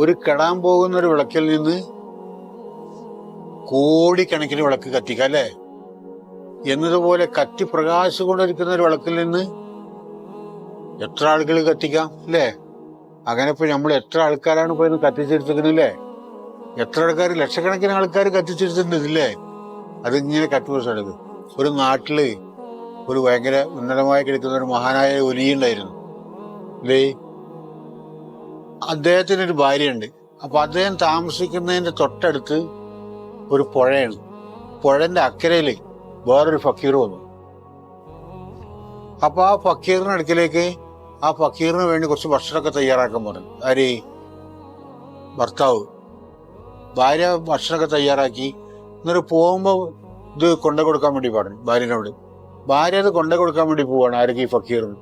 ഒരു കെടാൻ പോകുന്ന ഒരു വിളക്കിൽ നിന്ന് കോടിക്കണക്കിന് വിളക്ക് കത്തിക്കാം അല്ലേ? എന്നതുപോലെ കത്തി പ്രകാശിച്ചുകൊണ്ടിരിക്കുന്ന ഒരു വിളക്കിൽ നിന്ന് എത്ര ആളുകൾ കത്തിക്കാം അല്ലേ? അങ്ങനെ ഇപ്പൊ നമ്മൾ എത്ര ആൾക്കാരാണ് ഇപ്പൊ ഇത് കത്തിച്ചെടുത്തിരിക്കുന്നില്ലേ എത്ര ആൾക്കാർ ലക്ഷക്കണക്കിന് ആൾക്കാർ കത്തിച്ചെടുത്തിട്ടുണ്ട് ഇതില്ലേ അതിങ്ങനെ കത്തിപ്പിടിച്ചത് ഒരു നാട്ടിൽ ഒരു ഭയങ്കര ഉന്നതമായി കിടക്കുന്ന ഒരു മഹാനായ ഒലിയുണ്ടായിരുന്നു അല്ലേ അദ്ദേഹത്തിന് ഒരു ഭാര്യയുണ്ട്. അപ്പൊ അദ്ദേഹം താമസിക്കുന്നതിന്റെ തൊട്ടടുത്ത് ഒരു പുഴയാണ് പുഴന്റെ അക്കരയിൽ വേറൊരു ഫക്കീർ വന്നു. അപ്പൊ ആ ഫക്കീറിന് അടുക്കിലേക്ക് ആ ഫക്കീറിന് വേണ്ടി കുറച്ച് ഭക്ഷണമൊക്കെ തയ്യാറാക്കാൻ പറഞ്ഞു. ആര്? ഭർത്താവ്. ഭാര്യ ഭക്ഷണമൊക്കെ തയ്യാറാക്കി. എന്നിട്ട് പോകുമ്പോൾ ഇത് കൊണ്ടു കൊടുക്കാൻ വേണ്ടി പറഞ്ഞു ഭാര്യനോട്. ഭാര്യ അത് കൊണ്ടു കൊടുക്കാൻ വേണ്ടി പോവാണ് ആർക്ക് ഈ ഫക്കീറിന്.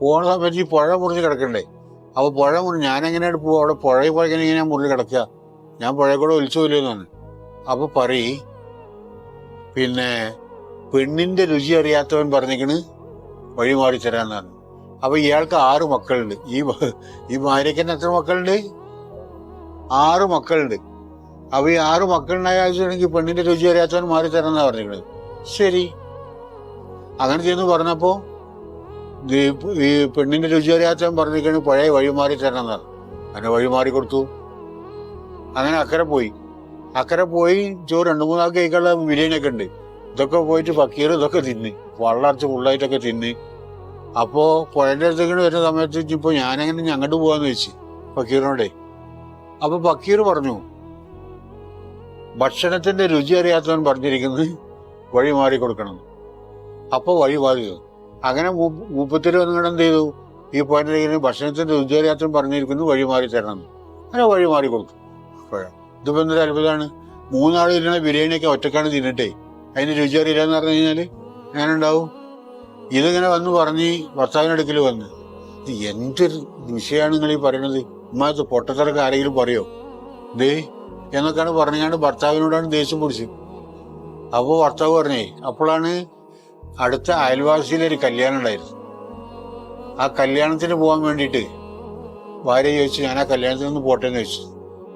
പോകുന്ന സമയത്ത് ഈ പുഴ മുറിഞ്ഞ് കിടക്കണ്ടേ? അപ്പൊ പുഴ മുറി ഞാൻ എങ്ങനെയാണ് പോവുക അവിടെ പുഴയിൽ പോയി ഇങ്ങനെ മുറിഞ്ഞ് കിടക്കുക. ഞാൻ പുഴയിൽ കൂടെ ഒലിച്ചു അപ്പോൾ അപ്പൊ പറയ് പിന്നെ പെണ്ണിന്റെ രുചി അറിയാത്തവൻ പറഞ്ഞിക്കണ് വഴി മാറി തരാമെന്നാണ് അപ്പോൾ ഇയാൾക്ക് ആറ് മക്കളുണ്ട്. ഈ ഈ ഭാര്യയ്ക്ക് എത്ര മക്കളുണ്ട്? ആറ് മക്കളുണ്ട്. അപ്പൊ ഈ ആറ് മക്കളുണ്ടായാണെങ്കിൽ പെണ്ണിന്റെ രുചി അറിയാത്തവൻ മാറി തരാന്നാ പറഞ്ഞിരിക്കണത്. ശരി. അങ്ങനെ ചെയ്യുന്നു പറഞ്ഞപ്പോ ഈ ഈ രുചി അറിയാത്തവൻ പറഞ്ഞിരിക്കണ പഴയ വഴി മാറി തരാന്നാണ് അങ്ങനെ വഴി മാറി കൊടുത്തു. അങ്ങനെ അക്കരെ പോയി. അക്കരെ പോയി ചോറ് രണ്ടു മൂന്നാൾ കഴിക്കാനുള്ള ബിരിയാണിയൊക്കെ ഉണ്ട്. ഇതൊക്കെ പോയിട്ട് ഫക്കീർ ഇതൊക്കെ തിന്ന്. വള്ളറച്ച് ഫുള്ളായിട്ടൊക്കെ തിന്ന്. അപ്പോ പുഴന്റെ അടുത്തേക്ക് വരുന്ന സമയത്ത് ഇപ്പൊ ഞാനെങ്ങനെ ഞങ്ങോട്ട് പോവാന്ന് വെച്ച് ഫക്കീറിനോടെ. അപ്പൊ ഫക്കീർ പറഞ്ഞു ഭക്ഷണത്തിന്റെ രുചി അറിയാത്തവൻ പറഞ്ഞിരിക്കുന്നത് വഴി മാറി കൊടുക്കണം. അപ്പൊ വഴി മാറി തന്നു. അങ്ങനെ മൂ- വന്നിട്ട് എന്ത് ചെയ്തു ഈ പോയിന്റ് ഭക്ഷണത്തിന്റെ രുചി അറിയാത്തവൻ പറഞ്ഞിരിക്കുന്നു വഴി മാറി തരണം. അങ്ങനെ വഴി മാറി കൊടുത്തു. പുഴ ഇതിപ്പോ എന്തൊരു അത്ഭുതമാണ്. മൂന്നാൾ ഇരുന്ന ബിരിയാണിയൊക്കെ ഒറ്റക്കാണ് തിന്നിട്ടേ. അതിന് രുചി അറിയില്ലെന്ന് പറഞ്ഞു കഴിഞ്ഞാൽ എങ്ങനെ ഉണ്ടാവും ഇതിങ്ങനെ വന്ന് പറഞ്ഞ് ഭർത്താവിനടുക്കൽ വന്ന്. എന്തൊരു വിഷയമാണ് നിങ്ങൾ ഈ പറയണത്? ഉമ്മാത്ത് പൊട്ടത്തിറക്ക് ആരെങ്കിലും പറയോ? ദേ എന്നൊക്കെയാണ് പറഞ്ഞാണ്ട് ഭർത്താവിനോടാണ് ദേഷ്യം പിടിച്ചത് അപ്പോൾ ഭർത്താവ് പറഞ്ഞേ അപ്പോഴാണ് അടുത്ത അയൽവാസിയിലെ ഒരു കല്യാണം ഉണ്ടായിരുന്നു ആ കല്യാണത്തിന് പോകാൻ വേണ്ടിയിട്ട് ഭാര്യ ചോദിച്ചു ഞാൻ ആ കല്യാണത്തിന് നിന്ന് പോട്ടെ എന്ന് ചോദിച്ചു.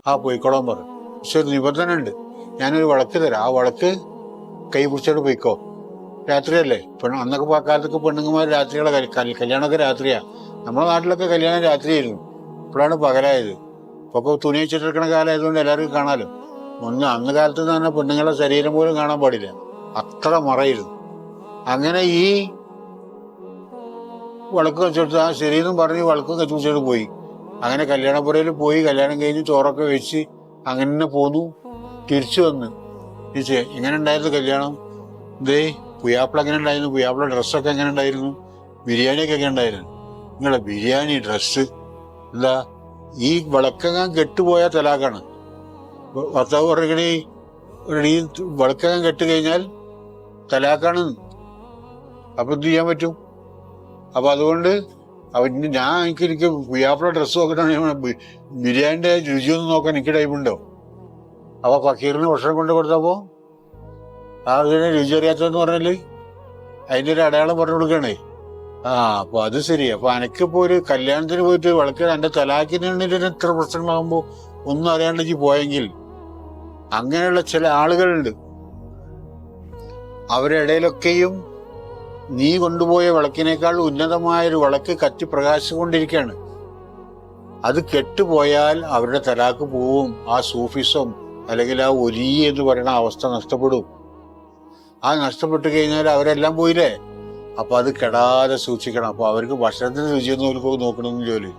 ആ പോയിക്കോളാൻ പറഞ്ഞു. പക്ഷെ ഒരു നിബന്ധന ഉണ്ട്. ഞാനൊരു വിളക്ക് തരാം. ആ വിളക്ക് കൈ പിടിച്ചോട്ട് പോയിക്കോ. രാത്രിയല്ലേ? പെണ്ണ് അന്നൊക്കെ ആ കാലത്തൊക്കെ പെണ്ണുങ്ങന്മാർ രാത്രികളെ കല്യാണമൊക്കെ രാത്രിയാ. നമ്മുടെ നാട്ടിലൊക്കെ കല്യാണം രാത്രിയായിരുന്നു. ഇപ്പോഴാണ് പകലായത്. ഇപ്പൊ തുണി വെച്ചിട്ടിരിക്കുന്ന കാലമായതുകൊണ്ട് എല്ലാവർക്കും കാണാലോ. ഒന്ന് അന്ന് കാലത്ത് തന്നെ പെണ്ണുങ്ങളുടെ ശരീരം പോലും കാണാൻ പാടില്ല. അത്ര മറയിരുന്നു. അങ്ങനെ ഈ വിളക്ക് വെച്ചെടുത്ത് ആ ശരിയെന്നും പറഞ്ഞ് വളക്ക് കത്തിപ്പിടിച്ചിട്ട് പോയി. അങ്ങനെ കല്യാണപ്പുരയിൽ പോയി കല്യാണം കഴിഞ്ഞ് ചോറൊക്കെ വെച്ച് അങ്ങനെ തന്നെ പോന്നു തിരിച്ചു വന്ന്. ചോദിച്ചേ എങ്ങനെ ഉണ്ടായിരുന്നു കല്യാണം. ദേ പുയാപ്പിള എങ്ങനെ ഉണ്ടായിരുന്നു? പുയാപ്പിള ഡ്രസ്സൊക്കെ എങ്ങനെ ഉണ്ടായിരുന്നു? ബിരിയാണിയൊക്കെ എങ്ങനെ ഉണ്ടായിരുന്നു? നിങ്ങളെ ബിരിയാണി ഡ്രസ്സ് എന്താ ഈ വിളക്കങ്ങാൻ കെട്ടുപോയ തലാക്കാണ്. ഭർത്താവ് പറഞ്ഞ ഈ വിളക്കങ്ങാൻ കെട്ടുകഴിഞ്ഞാൽ തലാക്കാണ്. അപ്പൊ എന്ത് ചെയ്യാൻ പറ്റും? അപ്പൊ അതുകൊണ്ട് അവന് ഞാൻ എനിക്ക് എനിക്ക് പുയാപ്പിള ഡ്രസ്സ് നോക്കിട്ടാണ് ബിരിയാണിന്റെ രുചിയൊന്നും നോക്കാൻ എനിക്ക് ടൈമുണ്ടോ അപ്പൊ ഫക്കീറിന് ഭക്ഷണം കൊണ്ട് കൊടുത്തപ്പോ ആ അതിനെ രുചി അറിയാത്തതെന്ന് പറഞ്ഞാൽ അതിന്റെ ഒരു അടയാളം പറഞ്ഞു കൊടുക്കണേ ആ അപ്പൊ അത് ശരി. അപ്പൊ അനക്കിപ്പോ ഒരു കല്യാണത്തിന് പോയിട്ട് വിളക്ക് എന്റെ തലാക്കിനുള്ളിൽ ഇത്ര പ്രശ്നങ്ങളാകുമ്പോ ഒന്നും അറിയാണ്ട് ഈ പോയെങ്കിൽ അങ്ങനെയുള്ള ചില ആളുകളുണ്ട്. അവരുടെ ഇടയിലൊക്കെയും നീ കൊണ്ടുപോയ വിളക്കിനേക്കാൾ ഉന്നതമായ ഒരു വിളക്ക് കത്തി പ്രകാശിച്ചുകൊണ്ടിരിക്കുകയാണ്. അത് കെട്ടുപോയാൽ അവരുടെ തലാക്ക് പോവും ആ സൂഫിസം അല്ലെങ്കിൽ ആ ഒലി എന്ന് പറയുന്ന അവസ്ഥ നഷ്ടപ്പെടും. ആ നഷ്ടപ്പെട്ടു കഴിഞ്ഞാൽ അവരെല്ലാം പോയില്ലേ? അപ്പൊ അത് കെടാതെ സൂക്ഷിക്കണം. അപ്പൊ അവർക്ക് ഭക്ഷണത്തിന് രുചിയൊന്നും അവർക്ക് നോക്കണമെന്ന് ജോലി.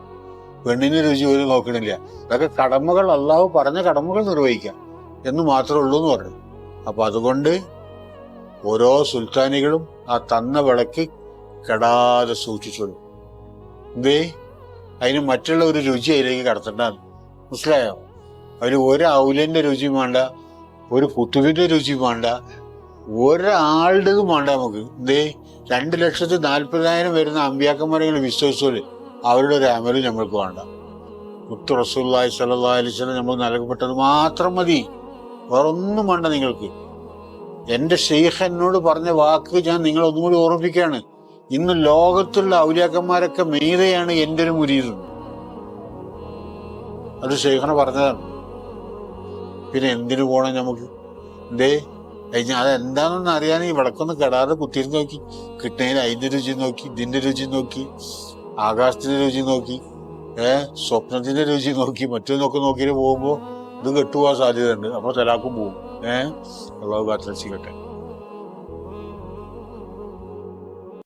പെണ്ണിന് രുചി പോലും നോക്കണില്ല. അതൊക്കെ കടമകൾ അള്ളാഹു പറഞ്ഞ കടമകൾ നിർവഹിക്കാം എന്ന് മാത്രമേ ഉള്ളൂ എന്ന് പറഞ്ഞു. അപ്പൊ അതുകൊണ്ട് ഓരോ സുൽത്താനികളും ആ തന്ന വിളക്ക് കെടാതെ സൂക്ഷിച്ചോളൂ എന്തേ അതിന് മറ്റുള്ള ഒരു രുചി അതിലേക്ക് കടത്തണ്ടാണ് മനസ്സിലായോ? അതിന് ഒരു ഔലന്റെ രുചി വേണ്ട ഒരു പുത്തുവിന്റെ രുചി വേണ്ട ഒരാളുടേതും വേണ്ട നമുക്ക്. എന്തേ രണ്ട് ലക്ഷത്തി നാൽപ്പതിനായിരം വരുന്ന അമ്പിയാക്കന്മാരെ വിശ്വസിച്ചോൽ അവരുടെ ഒരു അമലും നമ്മൾക്ക് വേണ്ട. മുത്തു റസൂല്ലായി സല്ലാ അലിസ്ലം നമ്മൾ നൽകപ്പെട്ടത് മാത്രം മതി. വേറൊന്നും വേണ്ട നിങ്ങൾക്ക്. എന്റെ ഷെയ്ഖ് എന്നോട് പറഞ്ഞ വാക്ക് ഞാൻ നിങ്ങൾ ഒന്നും കൂടി ഓർമ്മിപ്പിക്കുകയാണ്. ഇന്ന് ലോകത്തുള്ള ഔലിയാക്കന്മാരൊക്കെ മെയ്തയാണ് എന്റെ ഒരു മുരീത് അത് ഷെയ്ഖിനെ പറഞ്ഞതാണ്. പിന്നെ എന്തിനു പോണം നമുക്ക്? എന്തേ കഴിഞ്ഞ അതെന്താണെന്ന് അറിയാൻ ഈ വിളക്കൊന്ന് കെടാതെ കുത്തിയിരുന്ന് നോക്കി. കിട്ടുന്നതിന് അതിന്റെ രുചി നോക്കി ഇതിന്റെ രുചി നോക്കി ആകാശത്തിന്റെ രുചി നോക്കി ഏഹ് സ്വപ്നത്തിന്റെ രുചി നോക്കി മറ്റൊന്നൊക്കെ നോക്കിയിട്ട് പോകുമ്പോ ഇത് കെട്ടുപോകാൻ സാധ്യതയുണ്ട്. അപ്പോൾ തലാക്കും പോകും ഏഹ് അള്ളാഹു കാത്തിരക്ഷിക്കട്ടെ